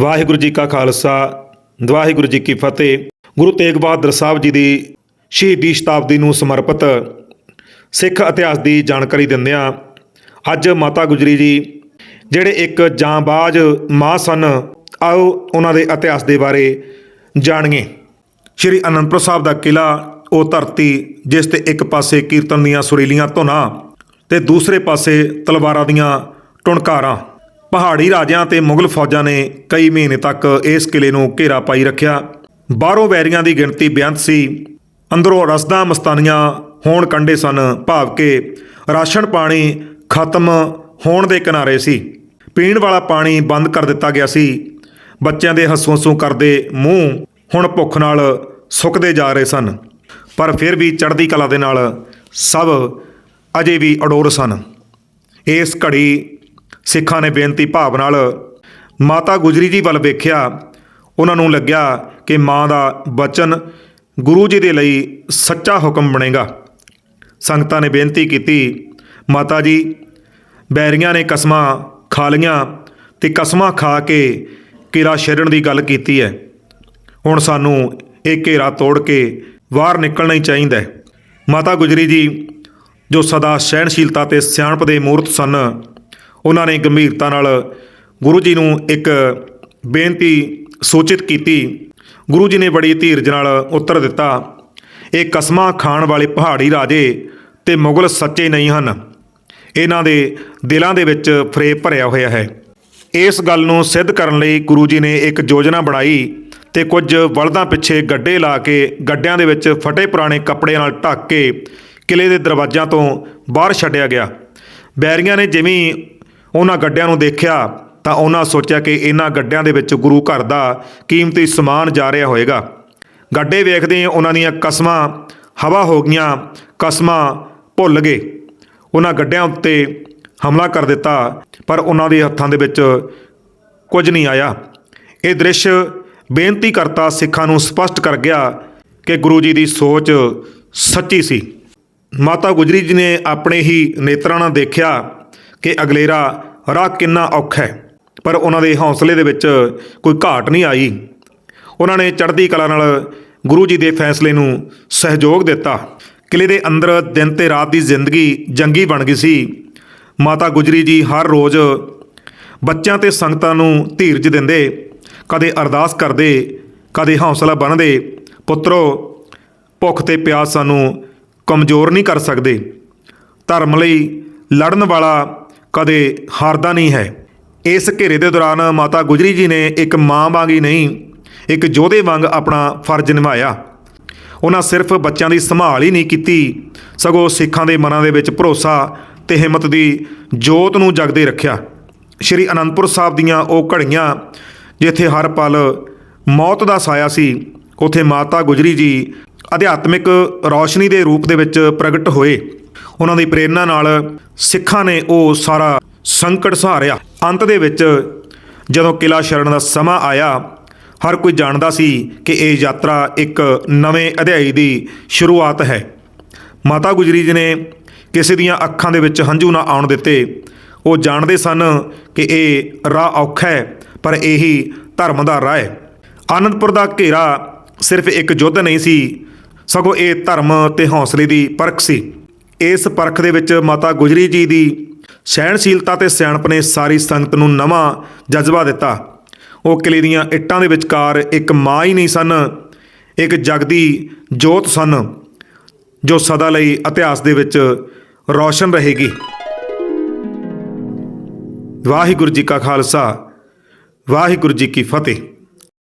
ਵਾਹਿਗੁਰੂ ਜੀ ਕਾ ਖਾਲਸਾ, ਵਾਹਿਗੁਰੂ ਜੀ ਕੀ ਫਤਿਹ। ਗੁਰੂ ਤੇਗ ਬਹਾਦਰ ਸਾਹਿਬ ਜੀ ਦੀ ਸ਼ਹੀਦੀ ਸ਼ਤਾਬਦੀ ਨੂੰ ਸਮਰਪਿਤ ਸਿੱਖ ਇਤਿਹਾਸ ਦੀ ਜਾਣਕਾਰੀ ਦਿੰਦਿਆਂ ਅੱਜ ਮਾਤਾ ਗੁਜਰੀ ਜੀ, ਜਿਹੜੇ ਇੱਕ ਜਾਂਬਾਜ਼ ਮਾਂ ਸਨ, ਆਓ ਉਹਨਾਂ ਦੇ ਇਤਿਹਾਸ ਦੇ ਬਾਰੇ ਜਾਣੀਏ। ਸ਼੍ਰੀ ਅਨੰਦਪੁਰ ਸਾਹਿਬ ਦਾ ਕਿਲਾ ਉਹ ਧਰਤੀ ਜਿਸ ਤੇ ਇੱਕ ਪਾਸੇ ਕੀਰਤਨ ਦੀਆਂ ਸੁਰੀਲੀਆਂ ਧੁਨਾਂ ਤੇ ਦੂਸਰੇ ਪਾਸੇ ਤਲਵਾਰਾਂ ਦੀਆਂ ਟੁਣਕਾਰਾਂ। ਪਹਾੜੀ ਰਾਜਿਆਂ ਤੇ ਮੁਗਲ ਫੌਜਾਂ ਨੇ ਕਈ ਮਹੀਨੇ ਤੱਕ ਇਸ ਕਿਲੇ ਨੂੰ ਘੇਰਾ ਪਾਈ ਰੱਖਿਆ। ਬਾਹਰੋਂ ਵੈਰੀਆਂ ਦੀ ਗਿਣਤੀ ਬੇਅੰਤ ਸੀ। ਅੰਦਰੋਂ ਰਸਦਾਂ ਮਸਤਾਨੀਆਂ ਹੋਣ ਕੰਡੇ ਸਨ, ਭਾਵ ਕਿ ਰਾਸ਼ਨ ਪਾਣੀ ਖਤਮ ਹੋਣ ਦੇ ਕਿਨਾਰੇ ਸੀ। ਪੀਣ ਵਾਲਾ ਪਾਣੀ ਬੰਦ ਕਰ ਦਿੱਤਾ ਗਿਆ ਸੀ। ਬੱਚਿਆਂ ਦੇ ਹੱਸੂ ਹੱਸੂ ਕਰਦੇ ਮੂੰਹ ਹੁਣ ਭੁੱਖ ਨਾਲ ਸੁੱਕਦੇ ਜਾ ਰਹੇ ਸਨ। ਪਰ ਫਿਰ ਵੀ ਚੜ੍ਹਦੀ ਕਲਾ ਦੇ ਨਾਲ ਸਭ ਅਜੇ ਵੀ ਅਡੋਰ ਸਨ। ਇਸ ਘੜੀ ਸਿੱਖਾਂ ਨੇ ਬੇਨਤੀ ਭਾਵ ਨਾਲ ਮਾਤਾ ਗੁਜਰੀ ਜੀ ਵੱਲ ਵੇਖਿਆ, ਉਹਨਾਂ ਨੂੰ ਲੱਗਿਆ ਕਿ ਮਾਂ ਦਾ ਬਚਨ ਗੁਰੂ ਜੀ ਦੇ ਲਈ ਸੱਚਾ ਹੁਕਮ ਬਣੇਗਾ। ਸੰਗਤਾਂ ਨੇ ਬੇਨਤੀ ਕੀਤੀ, ਮਾਤਾ ਜੀ, ਬੈਰੀਆਂ ਨੇ ਕਸਮਾਂ ਖਾ ਲੀਆਂ ਤੇ ਕਸਮਾਂ ਖਾ ਕੇ ਕਿਲਾ ਛੇੜਨ ਦੀ ਗੱਲ ਕੀਤੀ ਹੈ। ਹੁਣ ਸਾਨੂੰ ਇਹ ਘੇਰਾ ਤੋੜ ਕੇ ਬਾਹਰ ਨਿਕਲਣਾ ਹੀ ਚਾਹੀਦਾ ਮਾਤਾ ਗੁਜਰੀ ਜੀ, ਜੋ ਸਦਾ ਸਹਿਣਸ਼ੀਲਤਾ ਤੇ ਸਿਆਣਪ ਦੇ ਮੂਰਤ ਸਨ ਉਹਨਾਂ ਨੇ ਗੰਭੀਰਤਾ ਨਾਲ ਗੁਰੂ ਜੀ ਨੂੰ ਇੱਕ ਬੇਨਤੀ ਸੂਚਿਤ ਕੀਤੀ। ਗੁਰੂ ਜੀ ਨੇ ਬੜੀ ਧੀਰਜ ਨਾਲ ਉੱਤਰ ਦਿੱਤਾ, ਇਹ ਕਸਮਾਂ ਖਾਣ ਵਾਲੇ ਪਹਾੜੀ ਰਾਜੇ ਤੇ ਮੁਗਲ ਸੱਚੇ ਨਹੀਂ ਹਨ। ਇਹਨਾਂ ਦੇ ਦਿਲਾਂ ਦੇ ਵਿੱਚ ਫਰੇਬ ਭਰਿਆ ਹੋਇਆ ਹੈ। ਇਸ ਗੱਲ ਨੂੰ ਸਿੱਧ ਕਰਨ ਲਈ ਗੁਰੂ ਜੀ ਨੇ ਇੱਕ ਯੋਜਨਾ ਬਣਾਈ ਤੇ ਕੁਝ ਬਲਦਾਂ ਪਿੱਛੇ ਗੱਡੇ ਲਾ ਕੇ ਗੱਡਿਆਂ ਦੇ ਵਿੱਚ ਫਟੇ ਪੁਰਾਣੇ ਕੱਪੜਿਆਂ ਨਾਲ ਢੱਕ ਕੇ ਕਿਲੇ ਦੇ ਦਰਵਾਜ਼ਿਆਂ ਤੋਂ ਬਾਹਰ ਛੱਡਿਆ ਗਿਆ। ਬੈਰੀਆਂ ਨੇ ਜਿਵੇਂ ਉਹਨਾਂ ਗੱਡਿਆਂ ਨੂੰ ਦੇਖਿਆ ਤਾਂ ਉਹਨਾਂ ਸੋਚਿਆ ਕਿ ਇਹਨਾਂ ਗੱਡਿਆਂ ਦੇ ਵਿੱਚ ਗੁਰੂ ਘਰ ਦਾ ਕੀਮਤੀ ਸਮਾਨ ਜਾ ਰਿਹਾ ਹੋਵੇਗਾ। ਗੱਡੇ ਵੇਖਦੇ ਉਹਨਾਂ ਦੀਆਂ ਕਸਮਾਂ ਹਵਾ ਹੋ ਗਈਆਂ, ਕਸਮਾਂ ਭੁੱਲ ਗਏ। ਉਹਨਾਂ ਗੱਡਿਆਂ ਉੱਤੇ ਹਮਲਾ ਕਰ ਦਿੱਤਾ, ਪਰ ਉਹਨਾਂ ਦੇ ਹੱਥਾਂ ਦੇ ਵਿੱਚ ਕੁਝ ਨਹੀਂ ਆਇਆ। ਇਹ ਦ੍ਰਿਸ਼ ਬੇਨਤੀ ਕਰਤਾ ਸਿੱਖਾਂ ਨੂੰ ਸਪਸ਼ਟ ਕਰ ਗਿਆ ਕਿ ਗੁਰੂ ਜੀ ਦੀ ਸੋਚ ਸੱਚੀ ਸੀ। ਮਾਤਾ ਗੁਜਰੀ ਜੀ ਨੇ ਆਪਣੇ ਹੀ ਨੇਤਰਾਂ ਨਾਲ ਦੇਖਿਆ ਕਿ ਅਗਲੇਰਾ ਰਾਹ ਕਿੰਨਾ ਔਖਾ ਹੈ। ਪਰ ਉਹਨਾਂ ਦੇ ਹੌਸਲੇ ਦੇ ਵਿੱਚ ਕੋਈ ਘਾਟ ਨਹੀਂ ਆਈ। ਉਹਨਾਂ ਨੇ ਚੜ੍ਹਦੀ ਕਲਾ ਨਾਲ ਗੁਰੂ ਜੀ ਦੇ ਫੈਸਲੇ ਨੂੰ ਸਹਿਯੋਗ ਦਿੱਤਾ। ਕਿਲੇ ਦੇ ਅੰਦਰ ਦਿਨ ਤੇ ਰਾਤ ਦੀ ਜ਼ਿੰਦਗੀ ਜੰਗੀ ਬਣ ਗਈ ਸੀ। ਮਾਤਾ ਗੁਜਰੀ ਜੀ ਹਰ ਰੋਜ਼ ਬੱਚਿਆਂ ਤੇ ਸੰਗਤਾਂ ਨੂੰ ਧੀਰਜ ਦਿੰਦੇ, ਕਦੇ ਅਰਦਾਸ ਕਰਦੇ, ਕਦੇ ਹੌਸਲਾ ਬਣਦੇ, ਪੁੱਤਰੋ, ਭੁੱਖ ਤੇ ਪਿਆਸ ਸਾਨੂੰ ਕਮਜ਼ੋਰ ਨਹੀਂ ਕਰ ਸਕਦੇ। ਧਰਮ ਲਈ ਲੜਨ ਵਾਲਾ ਕਦੇ ਹਾਰਦਾ ਨਹੀਂ ਹੈ। ਇਸ ਘੇਰੇ ਦੇ ਦੌਰਾਨ ਮਾਤਾ ਗੁਜਰੀ ਜੀ ਨੇ ਇੱਕ ਮਾਂ ਵਾਂਗ ਹੀ ਨਹੀਂ, ਇੱਕ ਯੋਧੇ ਵਾਂਗ ਆਪਣਾ ਫਰਜ਼ ਨਿਭਾਇਆ। ਉਹਨਾਂ ਸਿਰਫ ਬੱਚਿਆਂ ਦੀ ਸੰਭਾਲ ਹੀ ਨਹੀਂ ਕੀਤੀ, ਸਗੋਂ ਸਿੱਖਾਂ ਦੇ ਮਨਾਂ ਦੇ ਵਿੱਚ ਭਰੋਸਾ ਤੇ ਹਿੰਮਤ ਦੀ ਜੋਤ ਨੂੰ ਜਗਦੇ ਰੱਖਿਆ। ਸ਼੍ਰੀ ਅਨੰਦਪੁਰ ਸਾਹਿਬ ਦੀਆਂ ਉਹ ਘੜੀਆਂ, ਜਿੱਥੇ ਹਰ ਪਲ ਮੌਤ ਦਾ ਸਾਇਆ ਸੀ, ਉਥੇ ਮਾਤਾ ਗੁਜਰੀ ਜੀ ਅਧਿਆਤਮਿਕ ਰੌਸ਼ਨੀ ਦੇ ਰੂਪ ਦੇ ਵਿੱਚ ਪ੍ਰਗਟ ਹੋਏ। ਉਹਨਾਂ ਦੀ ਪ੍ਰੇਰਣਾ ਨਾਲ ਸਿੱਖਾਂ ਨੇ ਉਹ ਸਾਰਾ ਸੰਕਟ ਸਹਾਰਿਆ। ਅੰਤ ਦੇ ਵਿੱਚ ਜਦੋਂ ਕਿਲਾ ਸ਼ਰਨ ਦਾ ਸਮਾਂ ਆਇਆ, ਹਰ ਕੋਈ ਜਾਣਦਾ ਸੀ ਕਿ ਇਹ ਯਾਤਰਾ ਇੱਕ ਨਵੇਂ ਅਧਿਆਈ ਦੀ ਸ਼ੁਰੂਆਤ ਹੈ। ਮਾਤਾ ਗੁਜਰੀ ਜੀ ਨੇ ਕਿਸੇ ਦੀਆਂ ਅੱਖਾਂ ਦੇ ਵਿੱਚ ਹੰਝੂ ਨਾ ਆਉਣ ਦਿੱਤੇ। ਉਹ ਜਾਣਦੇ ਸਨ ਕਿ ਇਹ ਰਾਹ ਔਖਾ ਹੈ, ਪਰ ਇਹੀ ਧਰਮ ਦਾ ਰਾਹ ਹੈ। ਆਨੰਦਪੁਰ ਦਾ ਘੇਰਾ ਸਿਰਫ ਇੱਕ ਯੁੱਧ ਨਹੀਂ ਸੀ, ਸਗੋਂ ਇਹ ਧਰਮ ਤੇ ਹੌਸਲੇ ਦੀ ਪਰਖ ਸੀ। ਇਸ ਪਰਖ ਦੇ ਵਿੱਚ ਮਾਤਾ ਗੁਜਰੀ ਜੀ ਦੀ ਸਹਿਣਸ਼ੀਲਤਾ ਤੇ ਸਿਆਣਪ ਨੇ ਸਾਰੀ ਸੰਗਤ ਨੂੰ ਨਵਾਂ ਜਜ਼ਬਾ ਦਿੱਤਾ। ਉਹ ਕਿਲੇ ਦੀਆਂ ਇੱਟਾਂ ਦੇ ਵਿਚਕਾਰ ਇੱਕ ਮਾਂ ਹੀ ਨਹੀਂ ਸਨ, ਇੱਕ ਜਗਦੀ ਜੋਤ ਸਨ, ਜੋ ਸਦਾ ਲਈ ਇਤਿਹਾਸ ਦੇ ਵਿੱਚ ਰੌਸ਼ਨ ਰਹੇਗੀ। ਵਾਹਿਗੁਰੂ ਜੀ ਕਾ ਖਾਲਸਾ, ਵਾਹਿਗੁਰੂ ਜੀ ਕੀ ਫਤਿਹ।